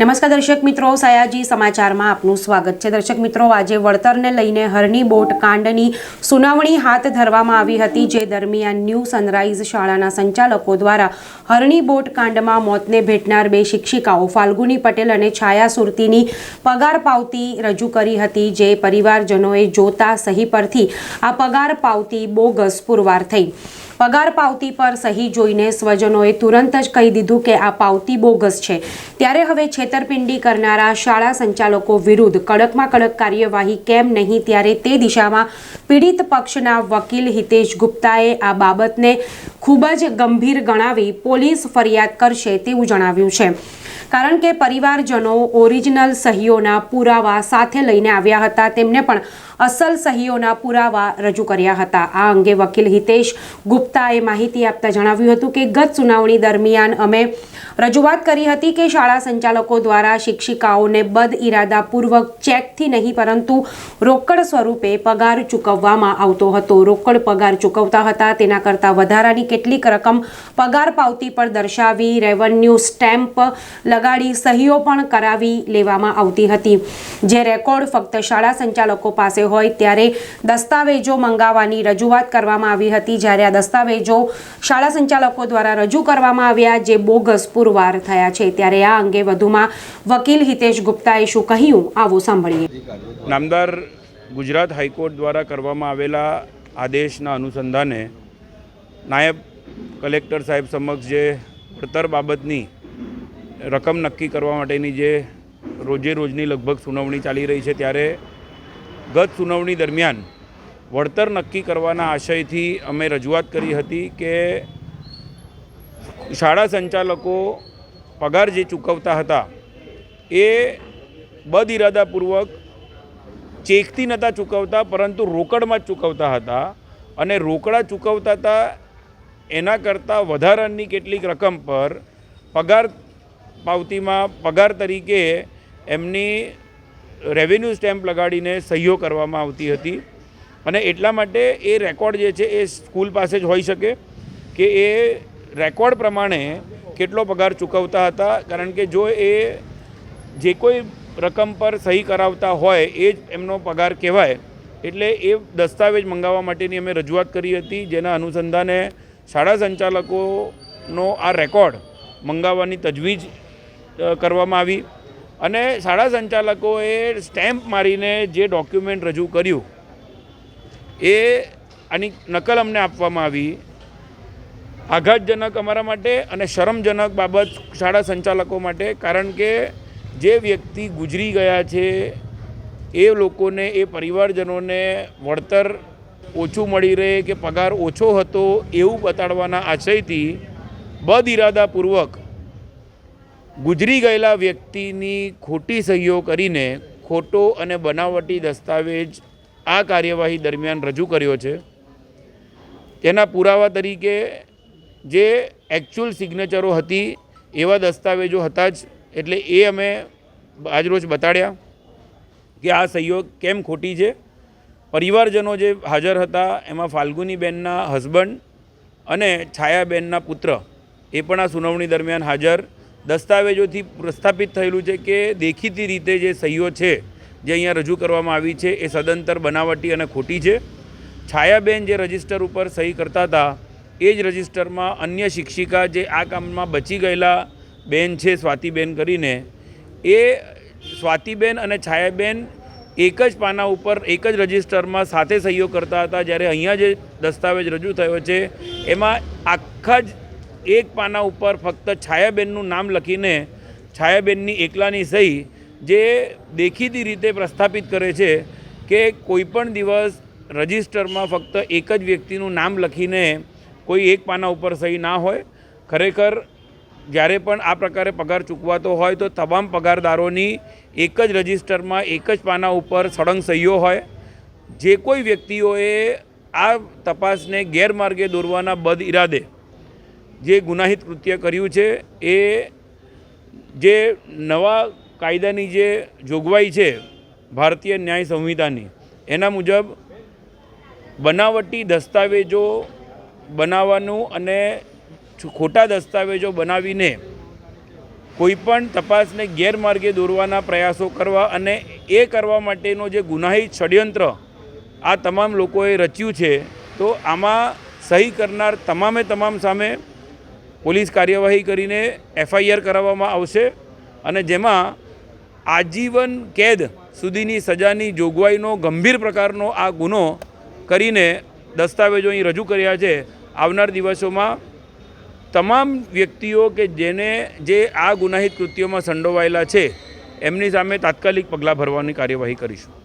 નમસ્કાર દર્શક મિત્રો, સયાજી સમાચારમાં આપનું સ્વાગત છે. દર્શક મિત્રો, આજે વળતરને લઈને હરની બોટ કાંડની સુનાવણી હાથ ધરવામાં આવી હતી, જે દરમિયાન ન્યૂ સનરાઈઝ શાળાના સંચાલકો દ્વારા હરણી બોટ કાંડમાં મોતને ભેટનાર બે શિક્ષિકાઓ ફાલ્ગુની પટેલ અને છાયા સુરતીની પગાર પાવતી રજૂ કરી હતી, જે પરિવારજનોએ જોતા સહી પરથી આ પગાર પાવતી બોગસ પુરવાર થઈ. પગાર પાવતી પર સહી જોઈને સ્વજનોએ તુરંત જ કહી દીધું કે આ પાવતી બોગસ છે. ત્યારે હવે છેતરપિંડી કરનારા શાળા સંચાલકો વિરુદ્ધ કડકમાં કડક કાર્યવાહી કેમ નહીં ત્યારે તે દિશામાં પીડિત પક્ષના વકીલ હિતેશ ગુપ્તાએ આ બાબતને ખૂબ જ ગંભીર ગણાવી પોલીસ ફરિયાદ કરશે તેવું જણાવ્યું છે. કારણ કે પરિવારજનો ઓરિજિનલ સહીઓના પુરાવા સાથે લઈને આવ્યા હતા. તેમને પણ અસલ સહીઓના પુરાવા રજૂ કર્યા હતા. આ અંગે વકીલ હિતેશ ગુપ્તાએ માહિતી આપતા જણાવ્યું હતું કે ગત સુનાવણી દરમિયાન અમે રજૂઆત કરી હતી કે શાળા સંચાલકો દ્વારા શિક્ષિકાઓને બદ ઇરાદાપૂર્વક ચેકથી નહીં, પરંતુ રોકડ સ્વરૂપે પગાર ચૂકવવામાં આવતો હતો. રોકડ પગાર ચૂકવતા હતા. તેના કરતાં વધારાની કેટલીક રકમ પગાર પાવતી પર દર્શાવી રેવન્યુ સ્ટેમ્પ લગાડી સહીઓ પણ કરાવી લેવામાં આવતી હતી. જે રેકોર્ડ ફક્ત શાળા સંચાલકો પાસે હોય ત્યારે દસ્તાવેજો મંગાવવાની રજૂઆત કરવામાં આવી હતી. જ્યારે આ દસ્તાવેજો શાળા સંચાલકો દ્વારા રજૂ કરવામાં આવ્યા, જે બોગસ પુરવાર થયા છે. ત્યારે આ અંગે વધુમાં વકીલ હિતેશ ગુપ્તાએ શું કહ્યું, આવું સાંભળીએ. નામદાર ગુજરાત હાઈકોર્ટ દ્વારા કરવામાં આવેલા આદેશના અનુસંધાને નાયબ કલેક્ટર સાહેબ સમક્ષ જે પડતર બાબતની રકમ નક્કી કરવા માટેની જે રોજે રોજની લગભગ સુનાવણી ચાલી રહી છે, ત્યારે ગત સુનાવણી દરમિયાન વળતર નક્કી કરવાના આશયથી અમે રજૂઆત કરી હતી કે શાળા સંચાલકો પગાર જે ચૂકવતા હતા એ બદઇરાદાપૂર્વક ચેકથી નહોતા ચૂકવતા, પરંતુ રોકડમાં જ ચૂકવતા હતા અને રોકડા ચૂકવતા હતા એના કરતાં વધારાની કેટલીક રકમ પર પગાર પાવતીમાં પગાર તરીકે એમની રેવન્યુ સ્ટેમ્પ લગાડીને સહીઓ કરવામાં આવતી હતી. અને એટલા માટે એ રેકોર્ડ જે છે એ સ્કૂલ પાસે જ હોઈ શકે કે એ રેકોર્ડ પ્રમાણે કેટલો પગાર ચૂકવતા હતા. કારણ કે જો એ જે કોઈ રકમ પર સહી કરાવતા હોય એ જ એમનો પગાર કહેવાય. એટલે એ દસ્તાવેજ મંગાવવા માટેની અમે રજૂઆત કરી હતી. જેના અનુસંધાને શાળા સંચાલકોનો આ રેકોર્ડ મંગાવવાની તજવીજ કરવામાં આવી અને શાળા સંચાલકોએ સ્ટેમ્પ મારીને જે ડોક્યુમેન્ટ રજૂ કર્યું એ આની નકલ અમને આપવામાં આવી. આઘાતજનક અમારા માટે અને શરમજનક બાબત શાળા સંચાલકો માટે, કારણ કે જે વ્યક્તિ ગુજરી ગયા છે એ લોકોને, એ પરિવારજનોને વળતર ઓછું મળી રહે કે પગાર ઓછો હતો એવું બતાડવાના આશયથી બદ ઇરાદાપૂર્વક ગુજરી ગયેલા વ્યક્તિની ખોટી સહીઓ કરીને ખોટો અને બનાવટી દસ્તાવેજ આ કાર્યવાહી દરમિયાન રજૂ કર્યો છે. તેના પુરાવા તરીકે જે એકચ્યુઅલ સિગ્નેચરો હતી, એવા દસ્તાવેજો હતા જ. એટલે એ અમે આજરોજ બતાડ્યા કે આ સહીઓ કેમ ખોટી છે. પરિવારજનો જે હાજર હતા, એમાં ફાલ્ગુનીબેનના હસબન્ડ અને છાયાબેનના પુત્ર, એ પણ આ સુનાવણી દરમિયાન હાજર દસ્તાવેજોથી પ્રસ્થાપિત થયેલું છે કે દેખીતી રીતે જે સહીઓ છે, જે અહીંયા રજૂ કરવામાં આવી છે, એ સદંતર બનાવટી અને ખોટી છે. છાયાબેન જે રજિસ્ટર ઉપર સહી કરતા હતા, એ જ રજિસ્ટરમાં અન્ય શિક્ષિકા જે આ કામમાં બચી ગયેલા બેન છે, સ્વાતિબેન કરીને, એ સ્વાતિબેન અને છાયાબેન એક જ પાના ઉપર, એક જ રજિસ્ટરમાં સાથે સહીઓ કરતા હતા, જ્યારે અહીંયા જે દસ્તાવેજ રજૂ થયો છે, એમાં આખા જ એક પાના ઉપર ફક્ત છાયાબેનનું નામ લખીને છાયાબેનની એકલાની સહી જે દેખીતી રીતે પ્રસ્થાપિત કરે છે કે કોઈપણ દિવસ રજિસ્ટરમાં ફક્ત એક જ વ્યક્તિનું નામ લખીને કોઈ એક પાના ઉપર સહી ના હોય. ખરેખર જ્યારે પણ આ પ્રકારે પગાર ચૂકવાતો હોય તો તમામ પગારદારોની એક જ રજિસ્ટરમાં એક જ પાના ઉપર સળંગ સહીઓ હોય. જે કોઈ વ્યક્તિઓએ આ તપાસને ગેરમાર્ગે દોરવાના બદ ઇરાદે જે ગુનાહિત કૃત્ય કર્યું છે, એ જે નવા કાયદાની જે જોગવાઈ છે ભારતીય ન્યાય સંહિતાની, એના મુજબ બનાવટી દસ્તાવેજો બનાવવાનું અને ખોટા દસ્તાવેજો બનાવીને કોઈપણ તપાસને ગેરમાર્ગે દોરવાના પ્રયાસો કરવા અને એ કરવા માટેનો જે ગુનાહિત ષડયંત્ર આ તમામ લોકોએ રચ્યું છે, તો આમાં સહી કરનાર તમામે તમામ સામે પોલીસ કાર્યવાહી કરીને એફઆઈઆર કરાવવામાં આવશે અને જેમાં આજીવન કેદ સુધીની સજાની જોગવાઈનો ગંભીર પ્રકારનો આ ગુનો કરીને દસ્તાવેજો અહીં રજૂ કર્યા છે. આવનાર દિવસોમાં તમામ વ્યક્તિઓ કે જેને જે આ ગુનાહિત કૃત્યોમાં સંડોવાયેલા છે, એમની સામે તાત્કાલિક પગલાં ભરવાની કાર્યવાહી કરીશું.